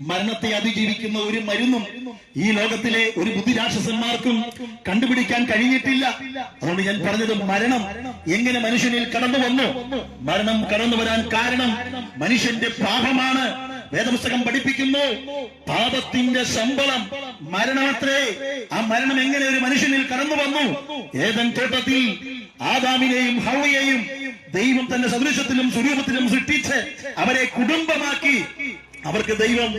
മരണത്തെ അതിജീവിക്കുന്ന ഒരു മരുന്നും ഈ ലോകത്തിലെ ഒരു ബുദ്ധിരാക്ഷസന്മാർക്കും കണ്ടുപിടിക്കാൻ കഴിഞ്ഞിട്ടില്ല. അതുകൊണ്ട് ഞാൻ പറഞ്ഞത് മരണം എങ്ങനെ മനുഷ്യനിൽ കടന്നു വന്നു? മരണം കടന്നു വരാൻ കാരണം മനുഷ്യന്റെ പാപമാണ്. വേദപുസ്തകം പഠിപ്പിക്കുന്നു പാപത്തിന്റെ ശമ്പളം മരണമത്രേ. ആ മരണം എങ്ങനെ ഒരു മനുഷ്യനിൽ കടന്നു വന്നു? ഏതൻ തോട്ടത്തിൽ ആദാമിനെയും ഹൗയെയും ദൈവം തന്റെ സദൃശത്തിലും സ്വരൂപത്തിലും സൃഷ്ടിച്ച് അവരെ കുടുംബമാക്കി അവർക്ക് ദൈവം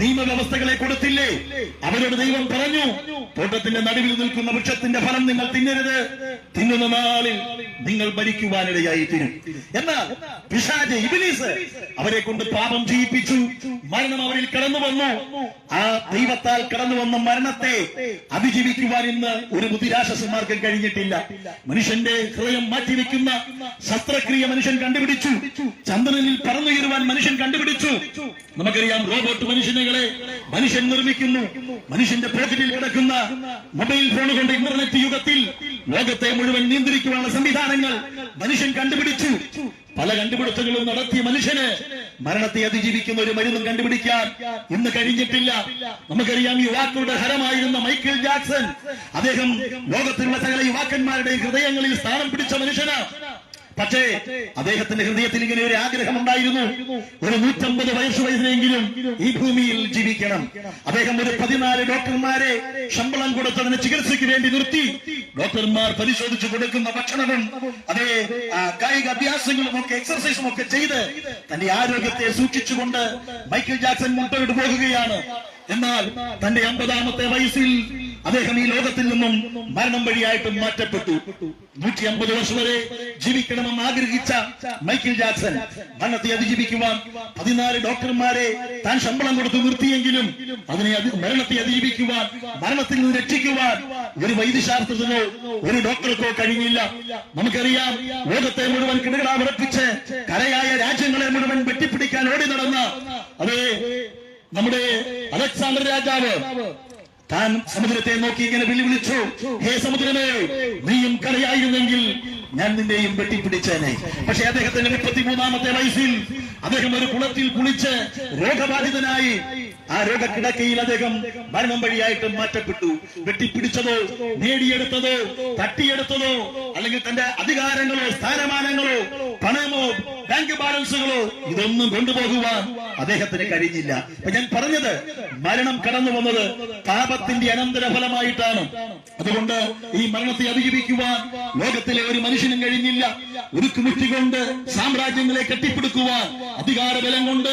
നിയമവ്യവസ്ഥകളെ കൊടുത്തില്ലേ? അവരോട് ദൈവം പറഞ്ഞു തോട്ടത്തിന്റെ നടുവിൽ നിൽക്കുന്ന വൃക്ഷത്തിന്റെ ഫലം നിങ്ങൾ തിന്നരുത്. തിന്നുന്ന നാളിൽ നിങ്ങൾ ഭരിക്കുവാനിടയായി തിരും എന്നാൽ പിശാജ് ഇബിലീസ് അവരെ കൊണ്ട് പാപം ചെയ്യിപ്പിച്ചു. മരണം അവരിൽ കടന്നു വന്നു. ആ ദൈവത്താൽ കടന്നു വന്ന മരണത്തെ അതിജീവിക്കുവാൻ ഇന്ന് ഒരു ബുദ്ധിരാശസന്മാർക്കും കഴിഞ്ഞിട്ടില്ല. മനുഷ്യന്റെ ഹൃദയം മാറ്റിവെക്കുന്ന ശസ്ത്രക്രിയ മനുഷ്യൻ കണ്ടുപിടിച്ചു. ചന്ദ്രനിൽ പറന്നുയരുവാൻ മനുഷ്യൻ കണ്ടുപിടിച്ചു. നമുക്കറിയാം റോബോട്ട് മനുഷ്യനുകളെ മനുഷ്യൻ നിർമ്മിക്കുന്നു. മനുഷ്യന്റെ പോക്കറ്റിൽ കിടക്കുന്ന മൊബൈൽ ഫോൺ കൊണ്ട് ഇന്റർനെറ്റ് യുഗത്തിൽ ലോകത്തെ മുഴുവൻ നിയന്ത്രിക്കുവാനുള്ള സംവിധാനങ്ങൾ മനുഷ്യൻ കണ്ടുപിടിച്ചു. പല കണ്ടുപിടുത്തങ്ങളും നടത്തിയ മനുഷ്യന് മരണത്തെ അതിജീവിക്കുന്ന ഒരു മരുന്നും കണ്ടുപിടിക്കാൻ ഇന്ന് കഴിഞ്ഞിട്ടില്ല. നമുക്കറിയാം യുവാക്കളുടെ ഹരമായിരുന്ന മൈക്കിൾ ജാക്സൺ അദ്ദേഹം ലോകത്തിലുള്ള സകല യുവാക്കന്മാരുടെ ഹൃദയങ്ങളിൽ സ്ഥാനം പിടിച്ച മനുഷ്യനാണ് പക്ഷേ അദ്ദേഹത്തിന്റെ ഹൃദയത്തിൽ ഇങ്ങനെ ഒരു ആഗ്രഹം ഉണ്ടായിരുന്നു ഒരു നൂറ്റമ്പത് വയസ്സ് വയസ്സിലെങ്കിലും ഈ ഭൂമിയിൽ ജീവിക്കണം. അദ്ദേഹം ഒരു പതിനാല് ഡോക്ടർമാരെ ശമ്പളം കൊടുത്തതിന് ചികിത്സയ്ക്ക് വേണ്ടി നിർത്തി. ഡോക്ടർമാർ പരിശോധിച്ചു കൊടുക്കുന്ന ഭക്ഷണവും അതേ കായിക അഭ്യാസങ്ങളും ഒക്കെ എക്സർസൈസും ഒക്കെ ചെയ്ത് തന്റെ ആരോഗ്യത്തെ സൂക്ഷിച്ചുകൊണ്ട് മൈക്കിൾ ജാക്സൺ മുമ്പോട്ട് പോകുകയാണ്. എന്നാൽ തന്റെ അമ്പതാമത്തെ വയസ്സിൽ അദ്ദേഹം ഈ ലോകത്തിൽ നിന്നും മരണം വഴിയായിട്ട് മാറ്റപ്പെട്ടു. നൂറ്റി അമ്പത് വർഷം വരെ ജീവിക്കണമെന്ന് ആഗ്രഹിച്ച മൈക്കിൾ ജാക്സൺ മരണത്തെ അതിജീവിക്കുവാൻ പതിനാല് ഡോക്ടർമാരെ താൻ ശമ്പളം കൊടുത്ത് നിർത്തിയെങ്കിലും അതിനെ മരണത്തെ അതിജീവിക്കുവാൻ മരണത്തിൽ നിന്ന് രക്ഷിക്കുവാൻ ഒരു വൈദ്യശാസ്ത്രത്തിനോ ഒരു ഡോക്ടർക്കോ കഴിഞ്ഞില്ല. നമുക്കറിയാം ലോകത്തെ മുഴുവൻ കിടകളാ കരയായ രാജ്യങ്ങളെ മുഴുവൻ വെട്ടിപ്പിടിക്കാൻ ഓടി നടന്ന അതേ നമ്മുടെ അലക്സാണ്ടർ രാജാവ് താൻ സമുദ്രത്തെ നോക്കി ഇങ്ങനെ വിളിച്ചു ഹേ സമുദ്രമേ നീയും കരയായിരുന്നെങ്കിൽ ഞാൻ നിന്നെയും വെട്ടിപ്പിടിച്ചേനെ. പക്ഷെ അദ്ദേഹത്തിന്റെ മുപ്പത്തിമൂന്നാമത്തെ വയസ്സിൽ അദ്ദേഹം ഒരു കുളത്തിൽ കുളിച്ച് രോഗബാധിതനായി ആ രോഗക്കിടക്കയിൽ അദ്ദേഹം മരണം വഴിയായിട്ട് മാറ്റപ്പെട്ടു. വെട്ടിപ്പിടിച്ചതോ നേടിയെടുത്തതോ തട്ടിയെടുത്തതോ അല്ലെങ്കിൽ തന്റെ അധികാരങ്ങളോ സ്ഥാനമാനങ്ങളോ പണമോ ബാങ്ക് ബാലൻസുകളോ ഇതൊന്നും കൊണ്ടുപോകുവാൻ അദ്ദേഹത്തിന് കഴിഞ്ഞില്ല. അപ്പൊ ഞാൻ പറഞ്ഞത് മരണം കടന്നു വന്നത് പാപത്തിന്റെ അനന്തരഫലമായിട്ടാണ്. അതുകൊണ്ട് ഈ മരണത്തെ അതിജീവിക്കുവാൻ ലോകത്തിലെ ഒരു മനുഷ്യനും കഴിഞ്ഞില്ല. ഉരുക്കുമുറ്റി കൊണ്ട് സാമ്രാജ്യങ്ങളെ കെട്ടിപ്പടുക്കുവാൻ അധികാര ബലം കൊണ്ട്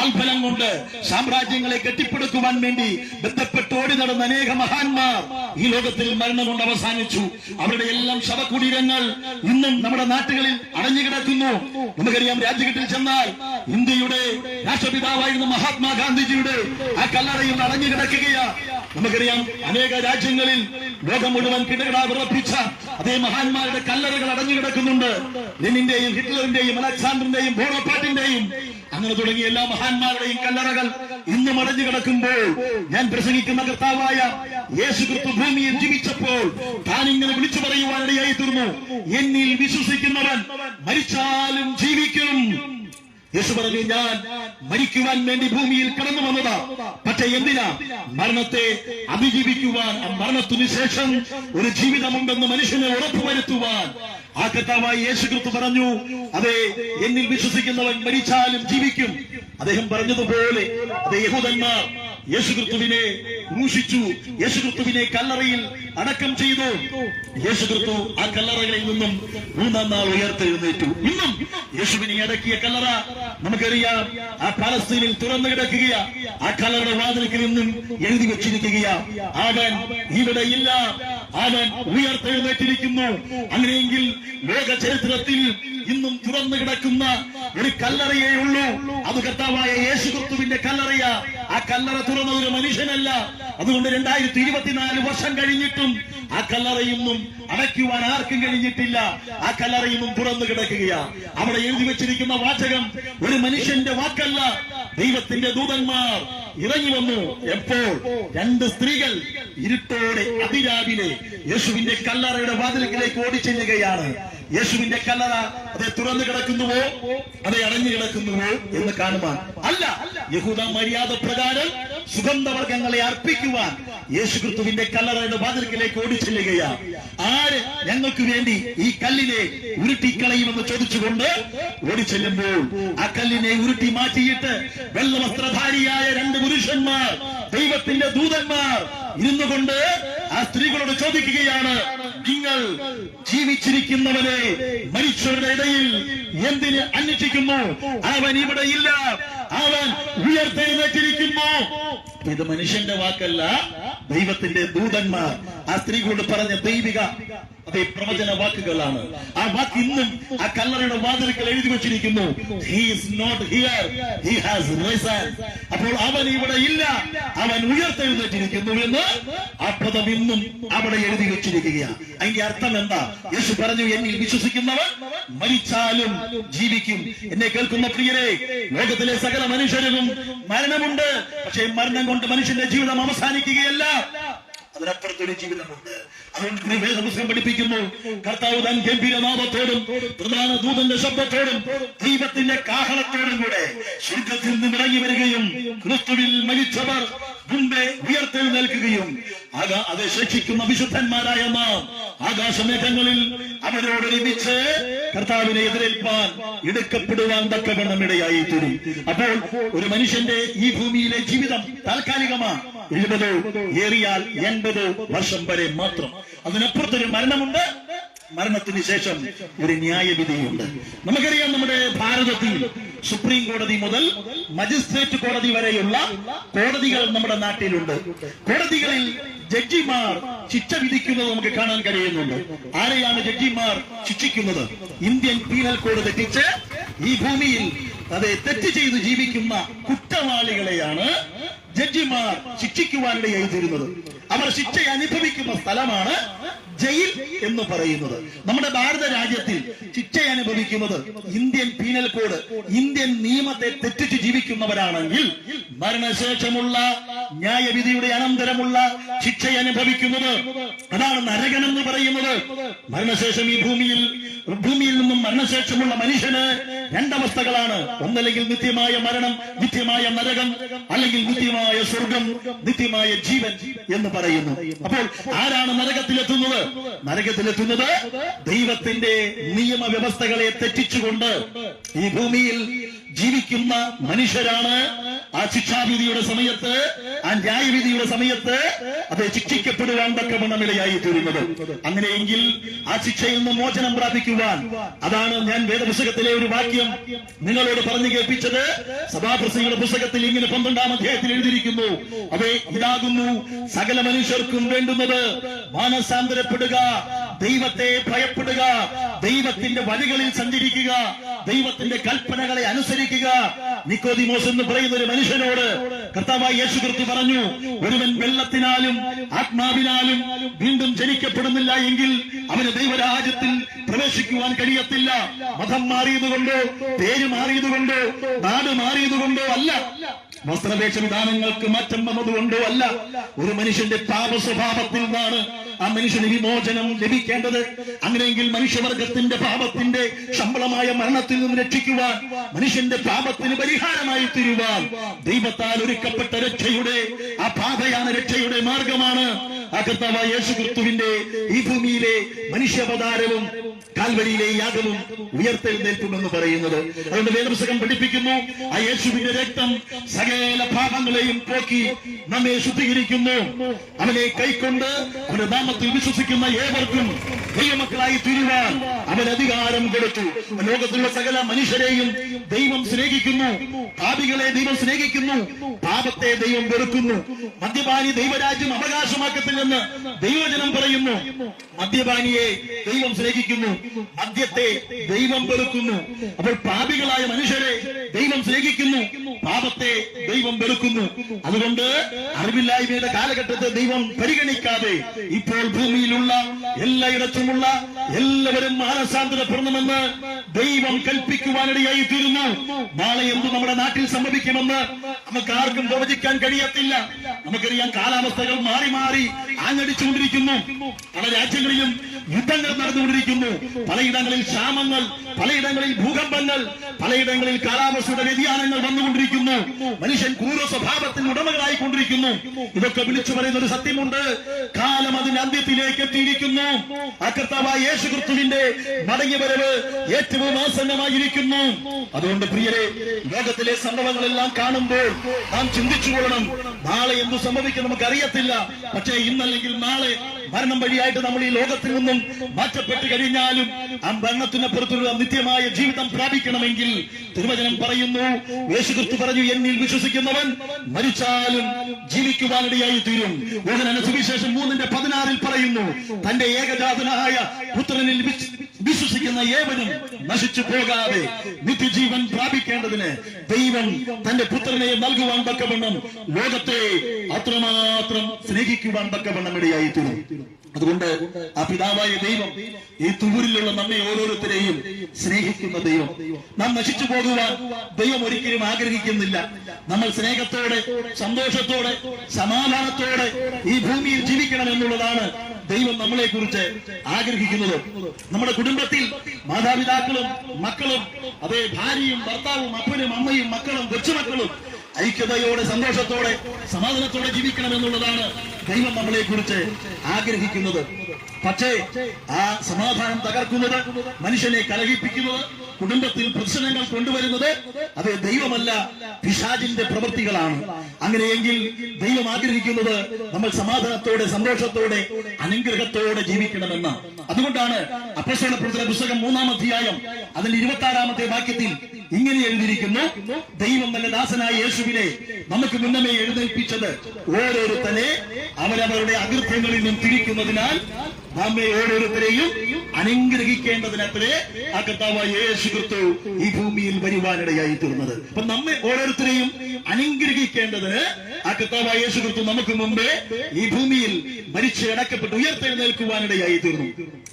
ആൾബലം കൊണ്ട് സാമ്രാജ്യങ്ങളെ കെട്ടിപ്പടുക്കുവാൻ വേണ്ടി ബന്ധപ്പെട്ട് ഓടി നടന്ന അനേക മഹാന്മാർ ഈ ലോകത്തിൽ മരണം കൊണ്ട് അവസാനിച്ചു. അവരുടെ എല്ലാം ശവകുടീരങ്ങൾ ഇന്നും നമ്മുടെ നാട്ടുകളിൽ അടഞ്ഞുകിടക്കുന്നു. നമുക്കറിയാം രാജ്യഘട്ടിൽ ചെന്നാൽ ഇന്ത്യയുടെ രാഷ്ട്രപിതാവായിരുന്ന മഹാത്മാഗാന്ധിജിയുടെ ആ കല്ലറയിൽ അടഞ്ഞു കിടക്കുകയാ നമുക്കറിയാം അനേക രാജ്യങ്ങളിൽ ലോകം മുഴുവൻ കിടകിട വിറപ്പിച്ച അതേ മഹാന്മാരുടെ കല്ലറകൾ അടഞ്ഞു കിടക്കുന്നുണ്ട് ലെനിന്റെയും ഹിറ്റ്ലറിന്റെയും അലക്സാണ്ടറിന്റെയും ബോണോപാട്ടിന്റെയും അങ്ങനെ തുടങ്ങിയ എല്ലാ മഹാന്മാരുടെയും കല്ലറകൾ ഇന്ന് മറഞ്ഞു കിടക്കുമ്പോൾ ഞാൻ പ്രസംഗിക്കുന്ന കർത്താവായ യേശു ക്രിസ്തു ഭൂമിയിൽ ജീവിച്ചപ്പോൾ താൻ ഇങ്ങനെ വിളിച്ചു പറയുവാനിടയായി തീർന്നു. എന്നിൽ വിശ്വസിക്കുന്നവൻ മരിച്ചാലും ജീവിക്കും. യേശു പറഞ്ഞു ഞാൻ മരിക്കുവാൻ വേണ്ടി ഭൂമിയിൽ കടന്നു വന്നതാ. പക്ഷെ എന്തിനാ? മരണത്തെ അതിജീവിക്കുവാൻ ആ മരണത്തിനു ശേഷം ഒരു ജീവിതമുണ്ടെന്ന് മനുഷ്യനെ ഉറപ്പുവരുത്തുവാൻ. ആ കർത്താവായി യേശു കൃത്ത് പറഞ്ഞു അതെ എന്നിൽ വിശ്വസിക്കുന്നവൻ മരിച്ചാലും ജീവിക്കും. അദ്ദേഹം പറഞ്ഞതുപോലെ അതെ യഹൂദന്മാർ യേശുക്രിസ്തുവിനെ ക്രൂശിച്ചു. യേശുക്രിസ്തുവിനെ കല്ലറയിൽ അടക്കം ചെയ്തു. യേശുക്രിസ്തു ആ കല്ലറകളിൽ നിന്നും മൂന്നാം നാൾ ഉയർത്തെഴുന്നേറ്റു ഇന്നും യേശുവിനെ അടക്കിയ കല്ലറ നമുക്കറിയാം. ആ പാലസ്തീനിൽ തുറന്നു കിടക്കുകയാ. ആ കല്ലറയുടെ വാതിൽക്കിൽ നിന്നും എഴുതി വെച്ചിരിക്കുകയാ. ആകാൻ ഇവിടെ ഇല്ല. അവൻ ഉയർത്തെഴുന്നേറ്റിരിക്കുന്നു അങ്ങനെയെങ്കിൽ ലോക ചരിത്രത്തിൽ ഇന്നും തുറന്നു കിടക്കുന്ന ഒരു കല്ലറയേ ഉള്ളൂ. അത് കർത്താവായ യേശുക്രിസ്തുവിന്റെ കല്ലറയ. ആ കല്ലറ തുറന്ന ഒരു മനുഷ്യനല്ല. അതുകൊണ്ട് രണ്ടായിരത്തി ഇരുപത്തിനാല് വർഷം കഴിഞ്ഞിട്ടും ആ കല്ലറയൊന്നും അടയ്ക്കുവാൻ ആർക്കും കഴിഞ്ഞിട്ടില്ല. ആ കല്ലറയൊന്നും തുറന്നു കിടക്കുകയാ. അവിടെ എഴുതി വെച്ചിരിക്കുന്ന വാചകം ഒരു മനുഷ്യന്റെ വാക്കല്ല. ദൈവത്തിന്റെ ദൂതന്മാർ ഇറങ്ങി വന്നു. എപ്പോൾ? രണ്ട് സ്ത്രീകൾ ഇരുട്ടോടെ അതിരാവിലെ യേശുവിന്റെ കല്ലറയുടെ വാതിലിലേക്ക് ഓടിച്ചെല്ലുകയാണ്. യേശുവിന്റെ കല്ലറ അത് തുറന്നു കിടക്കുന്നുവോ? അത് അടഞ്ഞു കിടക്കുന്നുവോ എന്ന് കാണുവാൻ. അല്ല യഹൂദ മര്യാദ പ്രകാരം സുഗന്ധവർഗങ്ങളെ അർപ്പിക്കുവാൻ യേശു ക്രിസ്തുവിന്റെ കല്ലറയുടെ വാതിൽക്കിലേക്ക് ഓടിച്ചെല്ലുകയാണ് ആര് ഞങ്ങൾക്ക് വേണ്ടി ഈ കല്ലിനെ ഉരുട്ടിക്കളയുമെന്ന് ചോദിച്ചുകൊണ്ട് ഓടിച്ചെല്ലുമ്പോൾ ആ കല്ലിനെ ഉരുട്ടി മാറ്റിയിട്ട് വെള്ളവസ്ത്രധാരിയായ രണ്ട് പുരുഷന്മാർ ദൈവത്തിന്റെ ദൂതന്മാർ ഇരുന്നു കൊണ്ട് ആ സ്ത്രീകളോട് ചോദിക്കുകയാണ് നിങ്ങൾ ജീവിച്ചിരിക്കുന്നവനെ മരിച്ചവരുടെ ഇടയിൽ എന്തിന് അന്വേഷിക്കുന്നു? അവൻ ഇവിടെ ഇല്ല. അവൻ ഉയർത്തെഴുന്നേറ്റിരിക്കുന്നു. ഇത് മനുഷ്യന്റെ വാക്കല്ല ദൈവത്തിന്റെ ദൂതന്മാർ. ആ സ്ത്രീകളോട് പറഞ്ഞ ദൈവിക അതേ പ്രവചന വാക്കുകളാണ്. ആ വാക്ക് ഇന്നും ആ കല്ലറയുടെ വാതിലുകൾ എഴുതി വെച്ചിരിക്കുന്നു. നോട്ട് ഹിയർ ഹാസ് അപ്പോൾ അവൻ ഇവിടെ ഇല്ല. അവൻ ഉയർത്തെഴുന്നേറ്റിരിക്കുന്നു എന്ന് ആ ഇന്നും അവിടെ എഴുതി വെച്ചിരിക്കുകയാണ്. അതിന്റെ അർത്ഥം എന്താ? യേശു പറഞ്ഞു എന്നിൽ വിശ്വസിക്കുന്നവൻ മരിച്ചാലും ജീവിക്കും. എന്നെ കേൾക്കുന്ന പ്രിയരെ ലോകത്തിലെ സകല മനുഷ്യരും മരണമുണ്ട്. പക്ഷേ മരണം കൊണ്ട് മനുഷ്യന്റെ ജീവിതം അവസാനിക്കുകയല്ല. അതിനപ്പുറത്തൊരു ജീവിതമുണ്ട്. അതുകൊണ്ട് വേദപുസ്തകം പഠിപ്പിക്കുന്നു. കർത്താവ് താൻ ഗംഭീരനാഥത്തോടും പ്രധാന ദൂതന്റെ ശബ്ദത്തോടും ദൈവത്തിന്റെ കാഹളത്തോടും കൂടെ സ്വർഗത്തിൽ നിന്ന് ഇറങ്ങി വരികയും ക്രിസ്തുവിൽ മരിച്ചവർ മുമ്പേ ഉയർത്തെഴുന്നേൽക്കുകയും നൽകുകയും അത് ശിക്ഷിക്കുന്ന വിശുദ്ധന്മാരായ നാം ആകാശമേഘങ്ങളിൽ അവരോടൊരുമിച്ച് കർത്താവിനെ എതിരേൽപ്പാൻ എടുക്കപ്പെടുവാൻ തക്കവണ്ണം ഇടയായി തീരും അപ്പോൾ ഒരു മനുഷ്യന്റെ ഈ ഭൂമിയിലെ ജീവിതം താൽക്കാലികമാണ്. എഴുപതോ ഏറിയാൽ എൺപതോ വർഷം വരെ മാത്രം. അതിനപ്പുറത്തൊരു മരണമുണ്ട്. മരണത്തിന് ശേഷം ഒരു ന്യായവിധിയുണ്ട്. നമുക്കറിയാം നമ്മുടെ ഭാരതത്തിൽ സുപ്രീം കോടതി മുതൽ മജിസ്ട്രേറ്റ് കോടതി വരെയുള്ള കോടതികൾ നമ്മുടെ നാട്ടിലുണ്ട്. കോടതികളിൽ ജഡ്ജിമാർ ശിക്ഷ വിധിക്കുന്നത് നമുക്ക് കാണാൻ കഴിയുന്നുണ്ട്. ആരെയാണ് ജഡ്ജിമാർ ശിക്ഷിക്കുന്നത്? ഇന്ത്യൻ പീനൽ കോഡ് തെറ്റിച്ച് ഈ ഭൂമിയിൽ അതെ തെറ്റ് ചെയ്ത് ജീവിക്കുന്ന കുറ്റവാളികളെയാണ് ജഡ്ജിമാർ ശിക്ഷിക്കുവാനിടയായി തീരുന്നത്. അവർ ശിക്ഷ അനുഭവിക്കുന്ന സ്ഥലമാണ് ജയിൽ എന്ന് പറയുന്നത്. നമ്മുടെ ഭാരത രാജ്യത്തിൽ ശിക്ഷ അനുഭവിക്കുന്നത് ഇന്ത്യൻ പീനൽ കോഡ് ഇന്ത്യൻ നിയമത്തെ തെറ്റിച്ച് ജീവിക്കുന്നവരാണെങ്കിൽ മരണശേഷമുള്ള ന്യായവിധിയുടെ അനന്തരമുള്ള ശിക്ഷ അനുഭവിക്കുന്നത് അതാണ് നരകൻ എന്ന് പറയുന്നത്. മരണശേഷം ഈ ഭൂമിയിൽ ഭൂമിയിൽ നിന്നും മരണശേഷമുള്ള മനുഷ്യന് രണ്ടവസ്ഥകളാണ്. ഒന്നല്ലെങ്കിൽ നിത്യമായ മരണം നിത്യമായ നരകം അല്ലെങ്കിൽ നിത്യമായ സ്വർഗം നിത്യമായ ജീവൻ എന്ന് പറയുന്നു. അപ്പോൾ ആരാണ് നരകത്തിലെത്തുന്നത്? നരകത്തിലെത്തുന്നത് ദൈവത്തിന്റെ നിയമവ്യവസ്ഥകളെ തെറ്റിച്ചുകൊണ്ട് ഈ ഭൂമിയിൽ ജീവിക്കുന്ന മനുഷ്യരാണ് ആ ശിക്ഷാവിധിയുടെ സമയത്ത് ആ ന്യായവിധിയുടെ സമയത്ത് അത് ശിക്ഷിക്കപ്പെടുവാൻ തക്കവണ്ണം ഇടയായി തീരുന്നത്. അങ്ങനെയെങ്കിൽ ആ ശിക്ഷയിൽ നിന്ന് മോചനം പ്രാപിക്കുവാൻ അതാണ് ഞാൻ വേദപുസ്തകത്തിലെ ഒരു വാക്യം നിങ്ങളോട് പറഞ്ഞു കേൾപ്പിച്ചത്. സഭാപ്രസംഗിയുടെ പുസ്തകത്തിൽ ഇങ്ങനെ പന്ത്രണ്ടാം അധ്യായത്തിൽ എഴുതിയിരിക്കുന്നു. അവയെ ഇതാകുന്നു സകല മനുഷ്യർക്കും വേണ്ടുന്നത് മാനസാന്തരപ്പെടുക ദൈവത്തെ ഭയപ്പെടുക ദൈവത്തിന്റെ വഴികളിൽ സഞ്ചരിക്കുക ദൈവത്തിന്റെ കൽപ്പനകളെ അനുസരിക്കുക. നിക്കോദിമോസ് എന്ന് പറയുന്ന ഒരു മനുഷ്യനോട് കർത്താവായി യേശു കൃത്യം പറഞ്ഞു ഒരുവൻ വെള്ളത്തിനാലും ആത്മാവിനാലും വീണ്ടും ജനിക്കപ്പെടുന്നില്ല എങ്കിൽ അവന് ദൈവരാജ്യത്തിൽ പ്രവേശിക്കുവാൻ കഴിയത്തില്ല. മതം മാറിയതുകൊണ്ടോ പേര് മാറിയതുകൊണ്ടോ നാട് മാറിയതുകൊണ്ടോ അല്ല. വസ്ത്രപേക്ഷ വിധാനങ്ങൾക്ക് മാറ്റം വന്നതുകൊണ്ടോ അല്ല. ഒരു മനുഷ്യന്റെ പാപ സ്വഭാവത്തിൽ നിന്നാണ് ആ മനുഷ്യന് വിമോചനം ലഭിക്കേണ്ടത് അങ്ങനെയെങ്കിൽ മനുഷ്യവർഗത്തിന്റെ പാപത്തിന്റെ ശമ്പളമായ മരണത്തിൽ നിന്ന് രക്ഷിക്കുവാൻ മനുഷ്യന്റെ പാപത്തിന് പരിഹാരമായി തീരുവാൻ ദൈവത്താൽ ഒരുക്കപ്പെട്ട രക്ഷയുടെ ആ പാതയാണ് രക്ഷയുടെ മാർഗമാണ്. ആ കർത്താവായ യേശു ക്രിസ്തുവിന്റെ ഈ ഭൂമിയിലെ മനുഷ്യാവതാരവും കാൽവരിയിലെ യാഗവും ഉയർത്തെഴുന്നേൽക്കുമെന്ന് പറയുന്നത്. അതുകൊണ്ട് വേദപുസ്തകം പഠിപ്പിക്കുന്നു ആ യേശുവിന്റെ രക്തം സകല പാപങ്ങളെയും പോക്കി നമ്മെ ശുദ്ധീകരിക്കുന്നു. അവനെ കൈക്കൊണ്ട് അവന്റെ നാമത്തിൽ വിശ്വസിക്കുന്ന ഏവർക്കും ദൈവമക്കളായി തീരുവാൻ അവൻ അധികാരം കൊടുത്തു. ലോകത്തിലുള്ള സകല മനുഷ്യരെയും ദൈവം സ്നേഹിക്കുന്നു പാപികളെ ദൈവം സ്നേഹിക്കുന്നു പാപത്തെ ദൈവം വെറുക്കുന്നു. മദ്യപാനി ദൈവരാജ്യം അവകാശമാക്കത്തില്ലെന്ന് ദൈവജനം പറയുന്നു. മദ്യപാനിയെ ദൈവം സ്നേഹിക്കുന്നു. മദ്യത്തെ ദൈവം പെറുക്കുന്നു അപ്പോൾ പാപികളായ മനുഷ്യരെ ദൈവം സ്നേഹിക്കുന്നു. പാപത്തെ ദൈവം വെറുക്കുന്നു. അതുകൊണ്ട് അറിവില്ലായ്മയുടെ കാലഘട്ടത്തെ ദൈവം പരിഗണിക്കാതെ ഇപ്പോൾ ഭൂമിയിലുള്ള എല്ലായിടത്തുമുള്ള എല്ലാവരും മാനസാന്തരപ്പെടണമെന്ന് ദൈവം കൽപ്പിക്കുവാനിടയായി തീരുന്നു നാളെ എന്തും നമ്മുടെ നാട്ടിൽ സംഭവിക്കുമെന്ന് നമുക്ക് ആർക്കും പ്രവചിക്കാൻ കഴിയത്തില്ല. നമുക്കറിയാം കാലാവസ്ഥകൾ മാറി മാറി ആഞ്ഞടിച്ചുകൊണ്ടിരിക്കുന്നു. പല രാജ്യങ്ങളിലും യുദ്ധങ്ങൾ നടന്നുകൊണ്ടിരിക്കുന്നു. പലയിടങ്ങളിൽ ക്ഷാമങ്ങൾ പലയിടങ്ങളിൽ ഭൂകമ്പങ്ങൾ പലയിടങ്ങളിൽ കാലാവസ്ഥയുടെ വ്യതിയാനങ്ങൾ വന്നുകൊണ്ടിരിക്കുന്നു. മനുഷ്യൻ ക്രൂര സ്വഭാവത്തിന് ഉടമകളായിക്കൊണ്ടിരിക്കുന്നു. ഇതൊക്കെ വിളിച്ചു പറയുന്ന ഒരു സത്യമുണ്ട്. കാലം അതിന്റെ അന്ത്യത്തിലേക്ക് എത്തിയിരിക്കുന്നു. ആ കർത്താവായ യേശു ക്രിസ്തുവിന്റെ മടങ്ങി വരവ് ഏറ്റവും ആസന്നമായിരിക്കുന്നു. അതുകൊണ്ട് പ്രിയരെ ലോകത്തിലെ സംഭവങ്ങളെല്ലാം കാണുമ്പോൾ നാം ചിന്തിച്ചുകൊള്ളണം. നാളെ എന്തു സംഭവിക്കും നമുക്ക് അറിയത്തില്ല പക്ഷേ ഇന്നല്ലെങ്കിൽ നാളെ മരണം വഴിയായിട്ട് നമ്മൾ ഈ ലോകത്തിൽ നിന്നും മാറ്റപ്പെട്ട് കഴിഞ്ഞാലും ആ മരണത്തിനപ്പുറത്തുള്ള നിത്യമായ ജീവിതം പ്രാപിക്കണമെങ്കിൽ തിരുവചനം പറയുന്നു യേശുക്രിസ്തു പറഞ്ഞു എന്നിൽ വിശ്വസിക്കുന്നവൻ മരിച്ചാലും ജീവിക്കുവാനിടയായി തീരും. യോഹന്നാന്റെ സുവിശേഷം മൂന്നിന്റെ പതിനാറിൽ പറയുന്നു തന്റെ ഏകജാതനായ പുത്രനിൽ വിശ്വസിക്കുന്ന ഏവനും നശിച്ചു പോകാതെ നിത്യജീവൻ പ്രാപിക്കേണ്ടതിന് ദൈവം തന്റെ പുത്രനെ നൽകുവാൻ തക്കവണ്ണം ലോകത്തെ അത്രമാത്രം സ്നേഹിക്കുവാൻ തക്കവണ്ണം ഇടയായി തീരും. അതുകൊണ്ട് ആ പിതാവായ ദൈവം ഈ തുവൂരിലുള്ള നമ്മെ ഓരോരുത്തരെയും സ്നേഹിക്കുന്ന ദൈവം. നാം നശിച്ചു പോകുവാൻ ദൈവം ഒരിക്കലും ആഗ്രഹിക്കുന്നില്ല. നമ്മൾ സ്നേഹത്തോടെ സന്തോഷത്തോടെ സമാധാനത്തോടെ ഈ ഭൂമിയിൽ ജീവിക്കണം എന്നുള്ളതാണ് ദൈവം നമ്മളെ കുറിച്ച് ആഗ്രഹിക്കുന്നത്. നമ്മുടെ കുടുംബത്തിൽ മാതാപിതാക്കളും മക്കളും അതേ ഭാര്യയും ഭർത്താവും അപ്പനും അമ്മയും മക്കളും കൊച്ചുമക്കളും ഐക്യതയോടെ സന്തോഷത്തോടെ സമാധാനത്തോടെ ജീവിക്കണം എന്നുള്ളതാണ് ദൈവം നമ്മളെ കുറിച്ച് ആഗ്രഹിക്കുന്നത്. പക്ഷേ ആ സമാധാനം തകർക്കുന്നത് മനുഷ്യനെ കലഹിപ്പിക്കുന്നത് കുടുംബത്തിൽ പ്രശ്നങ്ങൾ കൊണ്ടുവരുന്നത് അത് ദൈവമല്ല പിശാജിന്റെ പ്രവൃത്തികളാണ്. അങ്ങനെയെങ്കിൽ ദൈവം ആഗ്രഹിക്കുന്നത് നമ്മൾ സമാധാനത്തോടെ സന്തോഷത്തോടെ അനുഗ്രഹത്തോടെ ജീവിക്കണമെന്ന്. അതുകൊണ്ടാണ് അപ്പസ്വല പ്രവർത്തന പുസ്തകം മൂന്നാം അധ്യായം അതിൽ ഇരുപത്തി ആറാമത്തെ വാക്യത്തിൽ ഇങ്ങനെ എഴുതിയിരിക്കുന്നു ദൈവം നല്ല ദാസനായ യേശുവിനെ നമുക്ക് മുന്നമേ എഴുന്നേൽപ്പിച്ചത് ഓരോരുത്തരെ അവരവരുടെ അകൃത്യങ്ങളിൽ നിന്നും തിരിക്കുന്നതിനാൽ നമ്മെ ഓരോരുത്തരെയും അനുഗ്രഹിക്കേണ്ടതിനത്രേ ആ കർത്താവായ യേശു ഈ ഭൂമിയിൽ വരുവാനിടയായി തീർന്നത്. അപ്പൊ നമ്മെ ഓരോരുത്തരെയും അനുഗ്രഹിക്കേണ്ടതിന് ആ കർത്താവായ യേശു നമുക്ക് മുമ്പേ ഈ ഭൂമിയിൽ മരിച്ച് അടക്കപ്പെട്ട് ഉയർത്തെഴുന്നേൽക്കുവാനിടയായി തീർന്നു.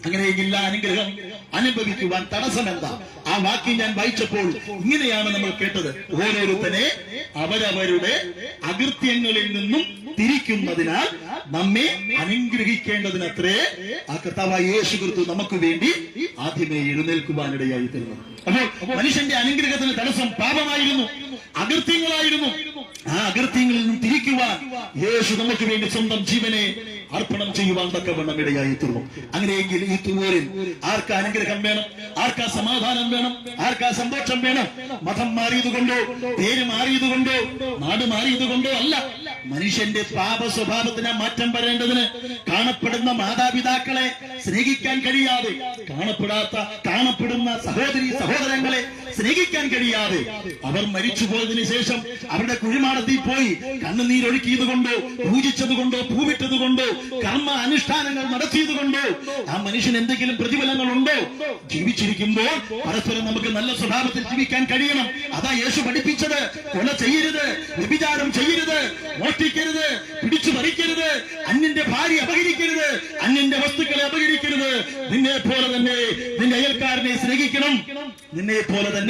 അങ്ങനെയെങ്കിൽ അനുഗ്രഹം അനുഭവിക്കുവാൻ തടസ്സം എന്താ? ആ വാക്യം ഞാൻ വായിച്ചപ്പോൾ ഇങ്ങനെയാണ് നമ്മൾ കേട്ടത്. ഓരോരുത്തരെ അവരവരുടെ അകൃത്യങ്ങളിൽ നിന്നും തിരിക്കുന്നതിനാൽ നമ്മെ അനുഗ്രഹിക്കേണ്ടതിന് അത്രേ ആ കർത്താവായ യേശു കൃത്തു നമുക്ക് വേണ്ടി ആദ്യമേ എഴുന്നേൽക്കുവാനിടയായി തരുന്നത് അപ്പോൾ മനുഷ്യന്റെ അനുഗ്രഹത്തിന് തടസ്സം പാപമായിരുന്നു അകൃത്യങ്ങളായിരുന്നു. ആ അകൃത്യങ്ങളിൽ നിന്നും തിരിക്കുവാൻ യേശു നമുക്ക് വേണ്ടി സ്വന്തം ജീവനെ അർപ്പണം ചെയ്യുവാൻ തക്കവണ്ണം ഇടയായി തീർന്നു. അങ്ങനെയെങ്കിൽ ഈ തൂവരിൽ ആർക്കാ അനുഗ്രഹം വേണം? ആർക്കാ സമാധാനം വേണം? ആർക്കാ സന്തോഷം വേണം? മതം മാറിയതുകൊണ്ടോ പേര് മാറിയതുകൊണ്ടോ നാട് മാറിയതുകൊണ്ടോ അല്ല. മനുഷ്യന്റെ പാപ സ്വഭാവത്തിന് മാറ്റം വരേണ്ടതിന് കാണപ്പെടുന്ന മാതാപിതാക്കളെ സ്നേഹിക്കാൻ കഴിയാതെ കാണപ്പെടാത്ത കാണപ്പെടുന്ന സഹോദരി സഹോദരങ്ങളെ സ്നേഹിക്കാൻ കഴിയാതെ അവർ മരിച്ചു പോയതിനു ശേഷം അവരുടെ കുഴിമാടത്തിൽ പോയി കണ്ണുനീരൊഴുക്കിയത് കൊണ്ടോ പൂജിച്ചത് കൊണ്ടോ പൂവിട്ടത് കൊണ്ടോ കർമ്മ അനുഷ്ഠാനങ്ങൾ നടത്തിയത് കൊണ്ടോ ആ മനുഷ്യൻ എന്തെങ്കിലും പ്രതിഫലങ്ങൾ ഉണ്ടോ ജീവിച്ചിരിക്കുമ്പോൾ പരസ്പരം നമുക്ക് നല്ല സ്വഭാവത്തിൽ ജീവിക്കാൻ കഴിയണം. അതാ യേശു പഠിപ്പിച്ചത്. കൊല ചെയ്യരുത് വ്യഭിചാരം ചെയ്യരുത് മോഷ്ടിക്കരുത് പിടിച്ചു പറിക്കരുത് അന്യന്റെ ഭാര്യ അപഹരിക്കരുത് അന്യന്റെ വസ്തുക്കളെ അപഹരിക്കരുത്. നിന്നെ പോലെ തന്നെ നിന്റെ അയൽക്കാരനെ സ്നേഹിക്കണം. നിന്നെ പോലെ തന്നെ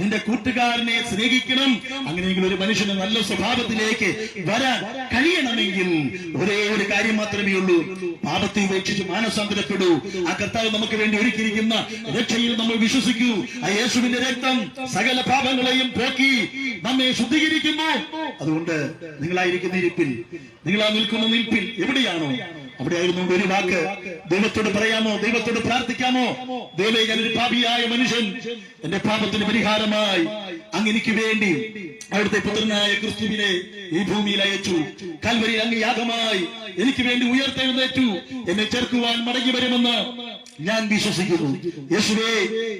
നിന്റെ കൂട്ടുകാരനെ സ്നേഹിക്കണം. അങ്ങനെയെങ്കിൽ ഒരു മനുഷ്യന് നല്ല സ്വഭാവത്തിലേക്ക് വരാൻ കഴിയണമെങ്കിൽ ഒരേ ഒരു കാര്യം മാത്രമേ ഉള്ളൂ. പാപത്തെ ഉപേക്ഷിച്ച് മാനസാന്തരപ്പെടൂ. ആ കർത്താവ് നമുക്ക് വേണ്ടി ഒരുക്കിയിരിക്കുന്ന രക്ഷയിൽ നമ്മൾ വിശ്വസിക്കൂ. ആ യേശുവിന്റെ രക്തം സകല പാപങ്ങളെയും പോക്കി നമ്മെ ശുദ്ധീകരിക്കുന്നു. അതുകൊണ്ട് നിങ്ങളായിരിക്കുന്ന ഇരിപ്പിൽ നിങ്ങളാ നിൽക്കുന്ന നിൽപ്പിൽ എവിടെയാണോ അവിടെ ആയിരുന്നു ഒരു വാക്ക്. ദൈവത്തോട് പറയാമോ? ദൈവത്തോട് പ്രാർത്ഥിക്കാമോ? ദൈവേ ഞാനൊരു പാപിയായ മനുഷ്യൻ. എന്റെ പാപത്തിന് പരിഹാരമായി അങ്ങനെക്ക് വേണ്ടി അവിടുത്തെ പുത്രനായ ക്രിസ്തുവിനെ ഈ ഭൂമിയിൽ അയച്ചു. കൽവരി അങ്ങ് യാഗമായി എനിക്ക് വേണ്ടി ഉയർത്തെഴുന്നേറ്റു. എന്നെ ചേർക്കുവാൻ മടങ്ങി വരുമെന്ന് ഞാൻ വിശ്വസിക്കുന്നു. യേശുവേ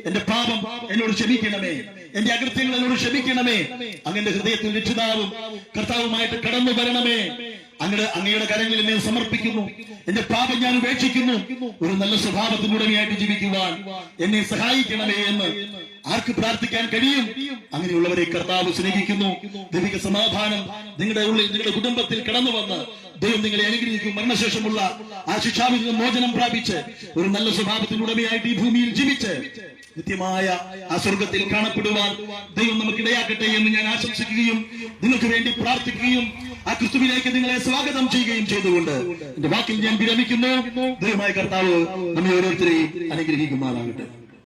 എന്റെ പാപം എന്നോട് ക്ഷമിക്കണമേ. എന്റെ അകൃത്യങ്ങൾ എന്നോട് ക്ഷമിക്കണമേ. അങ്ങന്റെ ഹൃദയത്തിൽ രക്ഷിതാവും കർത്താവുമായിട്ട് കടന്നു വരണമേ. അങ്ങയുടെ അങ്ങയുടെ കരങ്ങളിൽ എന്നെ സമർപ്പിക്കുന്നു. എന്റെ പാപം ഞാൻ ഉപേക്ഷിക്കുന്നു. ഒരു നല്ല സ്വഭാവത്തിന് ഉടമയായിട്ട് ജീവിക്കുവാൻ എന്നെ സഹായിക്കണമേ എന്ന് ആർക്ക് പ്രാർത്ഥിക്കാൻ കഴിയും? അങ്ങനെയുള്ളവരെ കർത്താവ് സ്നേഹിക്കുന്നു. ദൈവിക സമാധാനം നിങ്ങളുടെ ഉള്ളിൽ നിങ്ങളുടെ കുടുംബത്തിൽ കടന്നു വന്ന് ദൈവം നിങ്ങളെ അനുഗ്രഹിക്കും. മരണശേഷമുള്ള ആ ശിക്ഷാവിൽ നിന്ന് മോചനം പ്രാപിച്ച് ഒരു നല്ല സ്വഭാവത്തിന് ഉടമയായിട്ട് ഈ ഭൂമിയിൽ ജീവിച്ച് നിത്യമായ ആ സ്വർഗത്തിൽ കാണപ്പെടുവാൻ ദൈവം നമുക്ക് ഇടയാക്കട്ടെ എന്ന് ഞാൻ ആശംസിക്കുകയും നിങ്ങൾക്ക് വേണ്ടി പ്രാർത്ഥിക്കുകയും ആ ക്രിസ്തുവിലേക്ക് നിങ്ങളെ സ്വാഗതം ചെയ്യുകയും ചെയ്തുകൊണ്ട് എന്റെ വാക്കിൽ ഞാൻ വിരമിക്കുന്നു. ദൈവമായ കർത്താവ് നമ്മെ ഓരോരുത്തരെയും അനുഗ്രഹിക്കുമാറാകട്ടെ.